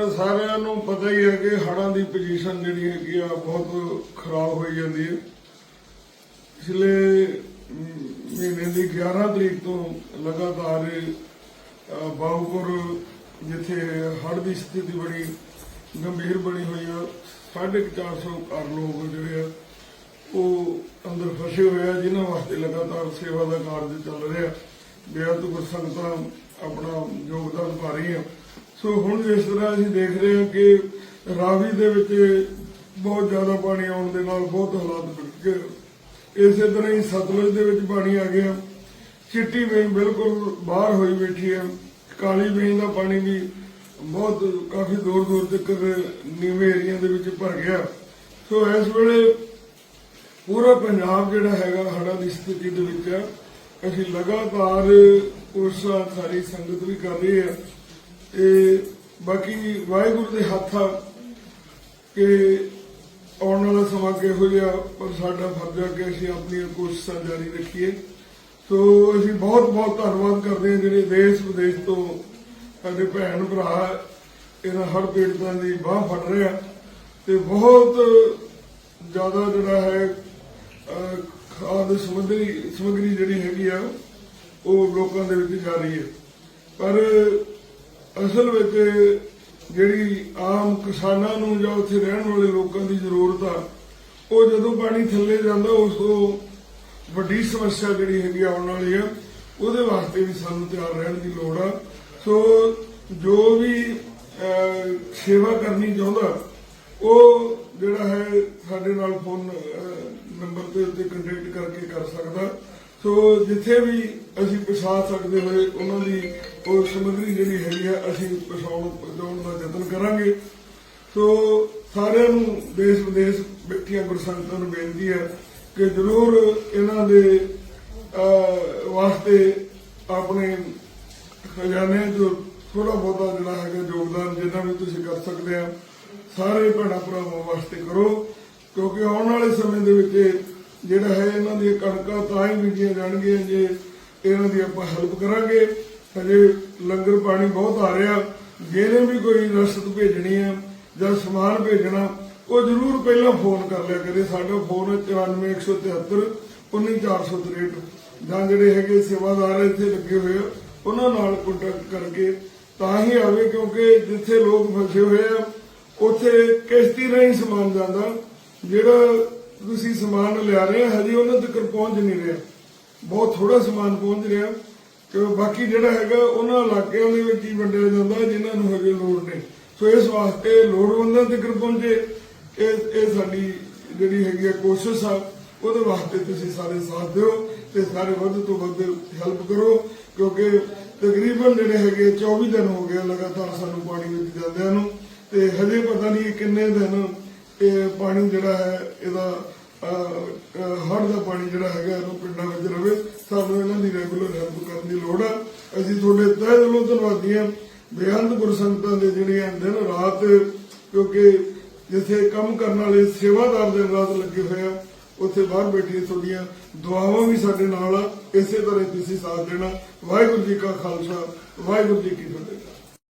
ਮਿੱਤਰੋ ਸਾਰਿਆਂ ਨੂੰ ਪਤਾ ਹੀ ਹੈ ਕਿ ਹੜਾਂ ਦੀ ਪੋਜੀਸ਼ਨ ਜਿਹੜੀ ਹੈਗੀ ਆ, ਬਹੁਤ ਖਰਾਬ ਹੋਈ ਜਾਂਦੀ ਹੈ। ਪਿਛਲੇ ਮਹੀਨੇ ਦੀ 11 ਤਰੀਕ ਤੋਂ ਲਗਾਤਾਰ ਬਾਉਪੁਰ ਜਿੱਥੇ ਹੜ੍ਹ ਦੀ ਸਥਿਤੀ ਬੜੀ ਗੰਭੀਰ ਬਣੀ ਹੋਈ ਆ 450 ਘਰ ਲੋਕ ਜਿਹੜੇ ਆ, ਉਹ ਅੰਦਰ ਫਸੇ ਹੋਏ ਆ, ਜਿਨ੍ਹਾਂ ਵਾਸਤੇ ਲਗਾਤਾਰ ਸੇਵਾ ਦਾ ਕਾਰਜ ਚੱਲ ਰਿਹਾ। ਬੇਅੰਤ ਗੁਰਸੰਗਤਾਂ ਆਪਣਾ ਯੋਗਦਾਨ ਪਾ ਰਹੀਆਂ। ਸੋ ਹੁਣ ਜਿਸ ਤਰ੍ਹਾਂ ਅਸੀਂ ਦੇਖ ਰਹੇ ਹਾਂ ਕਿ ਰਾਵੀ ਦੇ ਵਿੱਚ ਬਹੁਤ ਜ਼ਿਆਦਾ ਪਾਣੀ ਆਉਣ ਦੇ ਨਾਲ ਬਹੁਤ ਹਾਲਾਤ ਵਿਗੜ ਗਏ। ਇਸੇ ਤਰ੍ਹਾਂ ਹੀ ਸਤਲੁਜ ਦੇ ਵਿੱਚ ਪਾਣੀ ਆ ਗਿਆ। ਚਿੱਟੀ ਵੇਈ ਬਿਲਕੁਲ ਬਾਹਰ ਹੋਈ ਬੈਠੀ ਹੈ। ਕਾਲੀ ਵੇਈ ਦਾ ਪਾਣੀ ਵੀ ਬਹੁਤ ਕਾਫੀ ਦੂਰ ਦੂਰ ਤੱਕ ਨੀਵੇਂ ਏਰੀਆ ਦੇ ਵਿੱਚ ਭਰ ਗਿਆ। ਸੋ ਇਸ ਵੇਲੇ ਪੂਰਾ ਪੰਜਾਬ ਜਿਹੜਾ ਹੈਗਾ ਹੜ੍ਹਾਂ ਦੀ ਸਥਿਤੀ ਦੇ ਵਿੱਚ ਹੈ। ਅਸੀਂ ਲਗਾਤਾਰ ਕੋਸ਼ਿਸ਼ਾਂ ਸਾਰੀ ਸੰਗਤ ਵੀ ਕਰ ਰਹੀ ਹੈ। ਤੇ ਬਾਕੀ ਵਾਹਿਗੁਰੂ ਦੇ ਹੱਥ ਆ ਕਿ ਆਉਣ ਵਾਲਾ ਸਮਾਂ ਕਿਹੋ ਜਿਹਾ, ਪਰ ਸਾਡਾ ਫਰਜ਼ ਹੈ ਕਿ ਅਸੀਂ ਆਪਣੀਆਂ ਕੋਸ਼ਿਸ਼ਾਂ ਜਾਰੀ ਰੱਖੀਏ। ਸੋ ਅਸੀਂ ਬਹੁਤ ਬਹੁਤ ਧੰਨਵਾਦ ਕਰਦੇ ਹਾਂ ਜਿਹੜੇ ਦੇਸ਼ ਵਿਦੇਸ਼ ਤੋਂ ਸਾਡੇ ਭੈਣ ਭਰਾ ਇਹਨਾਂ ਹੜ੍ਹ ਪੀੜਤਾਂ ਦੀ ਬਾਹ ਫੜ ਰਹੇ ਆ। ਤੇ ਬਹੁਤ ਜ਼ਿਆਦਾ ਜਿਹੜਾ ਹੈ ਖਾਦ ਸਮੱਗਰੀ ਸਮੱਗਰੀ ਜਿਹੜੀ ਹੈਗੀ ਆ, ਉਹ ਲੋਕਾਂ ਦੇ ਵਿੱਚ ਜਾ ਰਹੀ ਹੈ। ਪਰ ਅਸਲ ਵਿੱਚ ਜਿਹੜੀ ਆਮ ਕਿਸਾਨਾਂ ਨੂੰ ਜਾਂ ਉੱਥੇ ਰਹਿਣ ਵਾਲੇ ਲੋਕਾਂ ਦੀ ਜ਼ਰੂਰਤ ਆ, ਉਹ ਜਦੋਂ ਪਾਣੀ ਥੱਲੇ ਜਾਂਦਾ, ਉਸ ਤੋਂ ਵੱਡੀ ਸਮੱਸਿਆ ਜਿਹੜੀ ਹੈਗੀ ਆਉਣ ਵਾਲੀ ਆ, ਉਹਦੇ ਵਾਸਤੇ ਵੀ ਸਾਨੂੰ ਤਿਆਰ ਰਹਿਣ ਦੀ ਲੋੜ ਆ। ਸੋ ਜੋ ਵੀ ਸੇਵਾ ਕਰਨੀ ਚਾਹੁੰਦਾ, ਉਹ ਜਿਹੜਾ ਹੈ ਸਾਡੇ ਨਾਲ ਫੋਨ ਨੰਬਰ ਤੇ ਉੱਤੇ ਕੰਟੈਕਟ ਕਰਕੇ ਕਰ ਸਕਦਾ। ਸੋ ਜਿੱਥੇ ਵੀ ਅਸੀਂ ਪਹੁੰਚਾ ਸਕਦੇ ਹੋਏ, ਉਹਨਾਂ ਦੀ ਉਹ ਸਮੱਗਰੀ ਜਿਹੜੀ ਹੈਗੀ ਆ, ਅਸੀਂ ਪਹੁੰਚਾਉਣ ਪਹੁੰਚਾਉਣ ਦਾ ਯਤਨ ਕਰਾਂਗੇ। ਸੋ ਸਾਰਿਆਂ ਨੂੰ ਦੇਸ਼ ਵਿਦੇਸ਼ ਬੈਠੀਆਂ ਗੁਰਸੰਗਤਾਂ ਨੂੰ ਬੇਨਤੀ ਹੈ ਕਿ ਜ਼ਰੂਰ ਇਹਨਾਂ ਦੇ ਵਾਸਤੇ ਆਪਣੇ ਖਜ਼ਾਨੇ ਤੋਂ ਥੋੜਾ ਬਹੁਤਾ ਜਿਹੜਾ ਹੈਗਾ ਯੋਗਦਾਨ ਜਿੰਨਾ ਵੀ ਤੁਸੀਂ ਕਰ ਸਕਦੇ ਆ, ਸਾਰੇ ਭੈਣਾਂ ਭਰਾਵਾਂ ਵਾਸਤੇ ਕਰੋ। ਕਿਉਂਕਿ ਆਉਣ ਵਾਲੇ ਸਮੇਂ ਦੇ ਵਿੱਚ ਜਿਹੜਾ ਹੈ, ਇਹਨਾਂ ਦੀਆਂ ਕਣਕਾਂ ਤਾਂ ਹੀ ਬੀਜੀਆਂ ਜਾਣਗੀਆਂ ਜੇ ਇਹਨਾਂ ਦੀ ਆਪਾਂ ਹੈਲਪ ਕਰਾਂਗੇ। ਹਜੇ ਲੰਗਰ ਪਾਣੀ ਬਹੁਤ ਆ ਰਿਹਾ। ਜਿਹਨੇ ਵੀ ਕੋਈ ਰਸਦ ਭੇਜਣੀ ਆ ਜਾਂ ਸਮਾਨ ਭੇਜਣਾ, ਉਹ ਜ਼ਰੂਰ ਪਹਿਲਾਂ ਫੋਨ ਕਰ ਲਿਆ ਕਰੇ। ਸਾਡਾ ਫੋਨ ਹੈ 94173 19463 ਜਾਂ ਜਿਹੜੇ ਹੈਗੇ ਸੇਵਾਦਾਰ ਇੱਥੇ ਲੱਗੇ ਹੋਏ ਆ, ਉਹਨਾਂ ਨਾਲ ਕੰਟੈਕਟ ਕਰਕੇ ਤਾਂ ਹੀ ਆਵੇ, ਕਿਉਂਕਿ ਜਿੱਥੇ ਲੋਕ ਫਸੇ ਹੋਏ ਆ, ਉੱਥੇ ਕਿਸ਼ਤੀ ਰਾਹੀਂ ਸਮਾਨ ਜਾਂਦਾ। ਜਿਹੜਾ ਤੁਸੀਂ ਸਮਾਨ ਲਿਆ ਰਹੇ ਹਜੇ ਉਹਨਾਂ ਤੱਕ ਪਹੁੰਚ ਨਹੀਂ ਰਿਹਾ। ਬਹੁਤ ਥੋੜਾ ਸਮਾਨ ਪਹੁੰਚ ਰਿਹਾ। ਕਿ ਬਾਕੀ ਜਿਹੜਾ ਹੈਗਾ, ਉਹਨਾਂ ਇਲਾਕਿਆਂ ਦੇ ਵਿੱਚ ਹੀ ਵੰਡਿਆ ਜਾਂਦਾ, ਜਿਨ੍ਹਾਂ ਨੂੰ ਹਜੇ ਲੋੜ ਨਹੀਂ ਸੋ ਇਸ ਵਾਸਤੇ ਲੋੜਵੰਦਾਂ ਤੱਕ ਪਹੁੰਚੇ। ਇਹ ਇਹ ਸਾਡੀ ਜਿਹੜੀ ਹੈਗੀ ਆ ਕੋਸ਼ਿਸ਼ ਆ, ਉਹਦੇ ਵਾਸਤੇ ਤੁਸੀਂ ਸਾਰੇ ਸਾਥ ਦਿਓ ਤੇ ਸਾਰੇ ਵੱਧ ਤੋਂ ਵੱਧ ਹੈਲਪ ਕਰੋ, ਕਿਉਂਕਿ ਤਕਰੀਬਨ ਜਿਹੜੇ ਹੈਗੇ 24 ਦਿਨ ਹੋ ਗਏ ਲਗਾਤਾਰ ਸਾਨੂੰ ਪਾਣੀ ਵਿੱਚ ਜਾਂਦਿਆਂ ਨੂੰ, ਤੇ ਹਜੇ ਪਤਾ ਨਹੀਂ ਕਿੰਨੇ ਦਿਨ ਇਹ ਪਾਣੀ ਜਿਹੜਾ ਹੈ, ਇਹਦਾ ਹੜ ਦਾ ਪਾਣੀ ਜਿਹੜਾ ਹੈਗਾ ਇਹਨੂੰ ਪਿੰਡਾਂ ਵਿੱਚ ਰਵੇ। ਸਾਨੂੰ ਇਹਨਾਂ ਦੀ ਰੈਗੂਲਰ ਹੈਲਪ ਕਰਨ ਦੀ ਲੋੜ ਆ। ਅਸੀਂ ਤੁਹਾਡੇ ਤਹਿ ਦਿਲੋਂ ਧੰਨਵਾਦੀ ਹਾਂ ਬੇਅੰਤ ਗੁਰਸੰਗਤਾਂ ਦੇ ਜਿਹੜੇ ਦਿਨ ਰਾਤ, ਕਿਉਂਕਿ ਜਿੱਥੇ ਕੰਮ ਕਰਨ ਵਾਲੇ ਸੇਵਾਦਾਰ ਦਿਨ ਰਾਤ ਲੱਗੇ ਹੋਏ ਆ, ਉੱਥੇ ਬਾਹਰ ਬੈਠੀ ਤੁਹਾਡੀਆਂ ਦੁਆਵਾਂ ਵੀ ਸਾਡੇ ਨਾਲ ਆ। ਇਸੇ ਤਰ੍ਹਾਂ ਤੁਸੀਂ ਸਾਥ ਦੇਣਾ। ਵਾਹਿਗੁਰੂ ਜੀ ਕਾ ਖਾਲਸਾ, ਵਾਹਿਗੁਰੂ ਜੀ ਕੀ ਫਤਿਹ।